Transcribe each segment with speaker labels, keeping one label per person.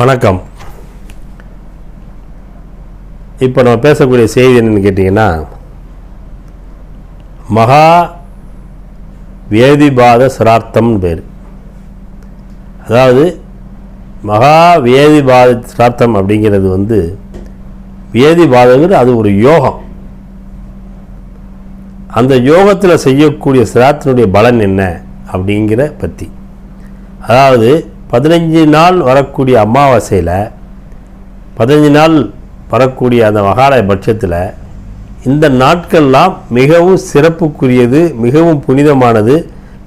Speaker 1: வணக்கம். இப்போ நம்ம பேசக்கூடிய செய்தி என்னன்னு கேட்டிங்கன்னா மகா வேதிபாத சிரார்த்தம்னு பேர். அதாவது மகா வேதிபாத சிரார்த்தம் அப்படிங்கிறது வந்து வேதிபாதங்கிறது அது ஒரு யோகம். அந்த யோகத்தில் செய்யக்கூடிய சிராத்தினுடைய பலன் என்ன அப்படிங்கிற பற்றி அதாவது பதினஞ்சு நாள் வரக்கூடிய அமாவாசையில் பதினஞ்சு நாள் வரக்கூடிய அந்த மகாலய பட்சத்தில் இந்த நாட்கள்லாம் மிகவும் சிறப்புக்குரியது மிகவும் புனிதமானது.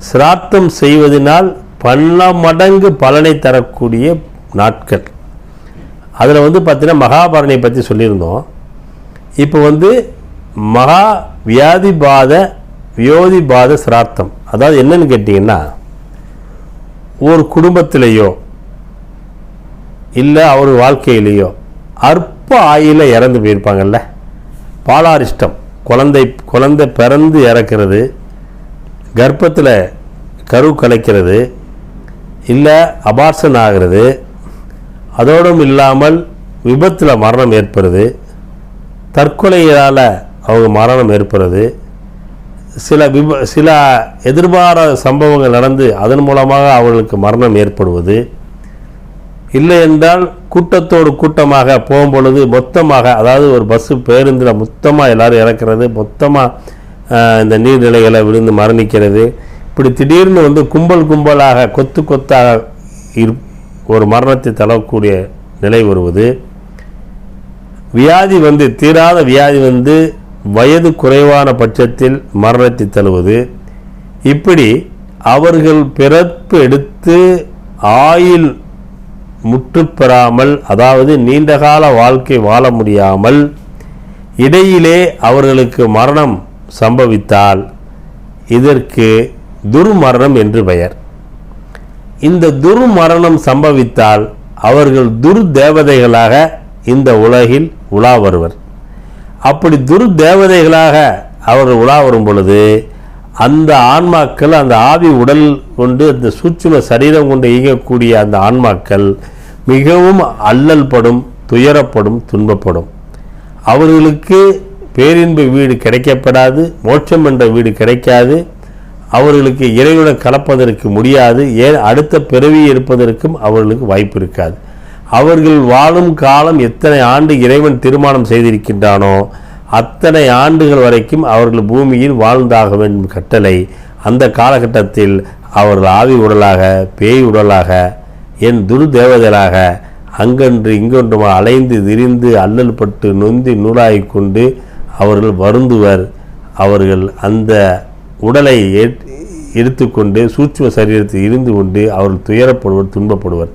Speaker 1: சிராத்தம் செய்வதனால் பல மடங்கு பலனை தரக்கூடிய நாட்கள். அதில் வந்து பார்த்தீங்கன்னா மகாபாரணியை பற்றி சொல்லியிருந்தோம். இப்போ வந்து மகா வியாதிபாத வியோதிபாத சிராத்தம். அதாவது என்னன்னு கேட்டிங்கன்னா ஒரு குடும்பத்திலேயோ இல்லை அவர் வாழ்க்கையிலேயோ அற்ப ஆயில இறந்து போயிருப்பாங்கல்ல? பாலாரிஷ்டம். குழந்தை குழந்தை பிறந்து இறக்கிறது. கர்ப்பத்தில் கரு கலைக்கிறது. இல்லை அபார்ஷன் ஆகிறது. அதோடும் இல்லாமல் விபத்தில் மரணம் ஏற்படுது. தற்கொலையால் அவங்க மரணம் ஏற்படுறது சில விப சில எதிர்பாராத சம்பவங்கள் நடந்து அதன் மூலமாக அவர்களுக்கு மரணம் ஏற்படுவது. இல்லை என்றால் கூட்டத்தோடு கூட்டமாக போகும்பொழுது மொத்தமாக அதாவது ஒரு பஸ்ஸு பேருந்தில் மொத்தமாக எல்லோரும் இறக்கிறது மொத்தமாக இந்த நீர்நிலைகளை விழுந்து மரணிக்கிறது. இப்படி திடீர்னு வந்து கும்பல் கும்பலாக கொத்து கொத்தாக இரு ஒரு மரணத்தை தளக்கூடிய நிலை வருவது. வியாதி வந்து தீராத வியாதி வந்து வயது குறைவான பட்சத்தில் மரணத்தை தழுவது இப்படி அவர்கள் பிறப்பு எடுத்து ஆயில் முற்று பெறாமல் அதாவது நீண்டகால வாழ்க்கை வாழ முடியாமல் இடையிலே அவர்களுக்கு மரணம் சம்பவித்தால் இதற்கு துர்மரணம் என்று பெயர். இந்த துர்மரணம் சம்பவித்தால் அவர்கள் துர்தேவதைகளாக இந்த உலகில் உலா வருவர். அப்படி துர் தேவதைகளாக அவர்கள் உலா வரும் பொழுது அந்த ஆன்மாக்கள் அந்த ஆவி உடல் கொண்டு அந்த சூட்சும சரீரம் கொண்டு இயங்கக்கூடிய அந்த ஆன்மாக்கள் மிகவும் அல்லல் படும் துயரப்படும் துன்பப்படும். அவர்களுக்கு பேரின்ப வீடு கிடைக்கப்படாது மோட்சம் என்ற வீடு கிடைக்காது. அவர்களுக்கு இறைவுடன் கலப்பதற்கு முடியாது. ஏன்? அடுத்த பிறவி இருப்பதற்கும் அவர்களுக்கு வாய்ப்பு இருக்காது. அவர்கள் வாழும் காலம் எத்தனை ஆண்டு இறைவன் திருமணம் செய்திருக்கின்றானோ அத்தனை ஆண்டுகள் வரைக்கும் அவர்கள் பூமியில் வாழ்ந்தாக வேண்டும் கட்டளை அந்த காலகட்டத்தில் அவர்கள் ஆவி உடலாக பேய் உடலாக என் துரு அங்கன்று இங்கொன்றுமா அலைந்து திரிந்து அல்லல் பட்டு நொந்தி நூலாகிக் கொண்டு அவர்கள் வருந்துவர் அவர்கள் அந்த உடலை எடுத்துக்கொண்டு சூட்சும சரீரத்தில் இருந்து கொண்டு அவர்கள் துயரப்படுவர் துன்பப்படுவர்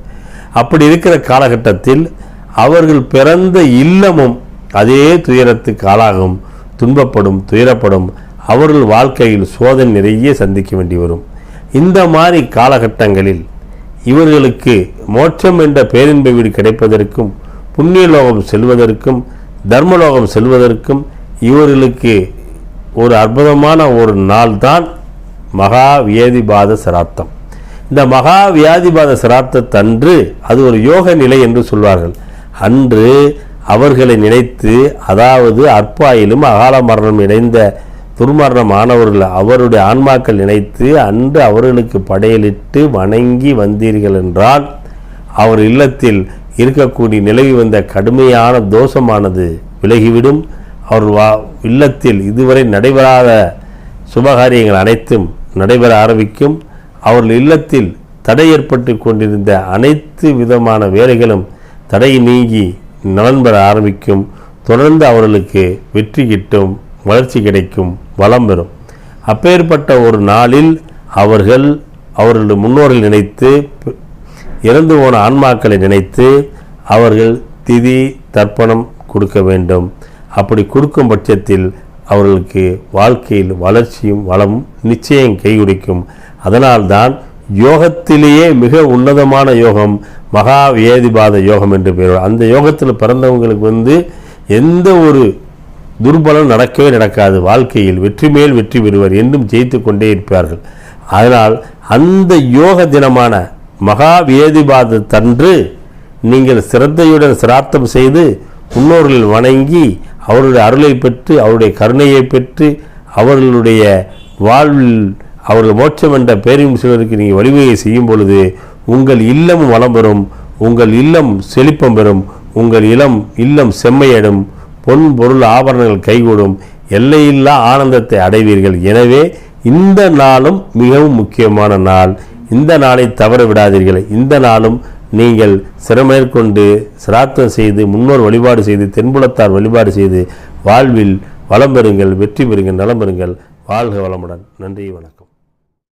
Speaker 1: அப்படி இருக்கிற காலகட்டத்தில் அவர்கள் பிறந்த இல்லமும் அதே துயரத்துக்கு ஆளாகும் துன்பப்படும் துயரப்படும். அவர்கள் வாழ்க்கையில் சோதனை நிறைய சந்திக்க வேண்டி வரும். இந்த மாதிரி காலகட்டங்களில் இவர்களுக்கு மோட்சம் என்ற பேரின்ப வீடு கிடைப்பதற்கும் புண்ணியலோகம் செல்வதற்கும் தர்மலோகம் செல்வதற்கும் இவர்களுக்கு ஒரு அற்புதமான ஒரு நாள் தான் மகா வியாதிபாத சராப்தம் இந்த மகா வியாதிபாத சிராத்தத்தன்று அது ஒரு யோக நிலை என்று சொல்வார்கள். அன்று அவர்களை நினைத்து அதாவது அற்பாயிலும் அகால மரணம் இணைந்த துர்மரணம் ஆனவர்கள் அவருடைய ஆன்மாக்கள் நினைத்து அன்று அவர்களுக்கு படையலிட்டு வணங்கி வந்தீர்கள் என்றால் அவர் இல்லத்தில் இருக்கக்கூடிய நிலவி வந்த கடுமையான தோஷமானது விலகிவிடும். அவர் வா இல்லத்தில் இதுவரை நடைபெறாத சுபகாரியங்கள் அனைத்தும் நடைபெற ஆரம்பிக்கும். அவர்கள் இல்லத்தில் தடை ஏற்பட்டு கொண்டிருந்த அனைத்து விதமான வேலைகளும் தடை நீங்கி நலன் பெற ஆரம்பிக்கும். தொடர்ந்து அவர்களுக்கு வெற்றி கிட்டும் வளர்ச்சி கிடைக்கும் வளம் பெறும். அப்பேற்பட்ட ஒரு நாளில் அவர்கள் அவர்களுடைய முன்னோர்கள் நினைத்து இறந்து போன ஆன்மாக்களை நினைத்து அவர்கள் திதி தர்ப்பணம் கொடுக்க வேண்டும். அப்படி கொடுக்கும் பட்சத்தில் அவர்களுக்கு வாழ்க்கையில் வளர்ச்சியும் வளமும் நிச்சயம் கைகுடிக்கும். அதனால்தான் யோகத்திலேயே மிக உன்னதமான யோகம் மகா வேதிபாத யோகம் என்று பெயர் அந்த யோகத்தில் பிறந்தவங்களுக்கு வந்து எந்த ஒரு துர்பலம் நடக்கவே நடக்காது. வாழ்க்கையில் வெற்றி மேல் வெற்றி பெறுவர் என்றும் ஜெயித்து கொண்டே இருப்பார்கள். அதனால் அந்த யோக தினமான மகா வேதிபாதத்தன்று நீங்கள் சிரத்தையுடன் சிராத்தம் செய்து முன்னோர்கள் வணங்கி அவருடைய அருளை பெற்று அவருடைய கருணையை பெற்று அவர்களுடைய வாழ்வில் அவர்கள் மோட்சம் என்ற பேரின் சிலருக்கு நீங்கள் வழிவகை செய்யும் பொழுது உங்கள் இல்லம் வளம் பெறும் உங்கள் இல்லம் செழிப்பம் பெறும் உங்கள் இளம் இல்லம் செம்மையடும் பொன் பொருள் ஆபரணங்கள் கைகூடும் எல்லையில்லா ஆனந்தத்தை அடைவீர்கள். எனவே இந்த நாளும் மிகவும் முக்கியமான நாள். இந்த நாளை தவற விடாதீர்கள். இந்த நாளும் நீங்கள் சிரமேற்கொண்டு சிராத்தம் செய்து முன்னோர் வழிபாடு செய்து தென்புலத்தார் வழிபாடு செய்து வாழ்வில் வளம் பெறுங்கள் வெற்றி பெறுங்கள் நலம் பெறுங்கள். வாழ்க வளமுடன். நன்றி வணக்கம்.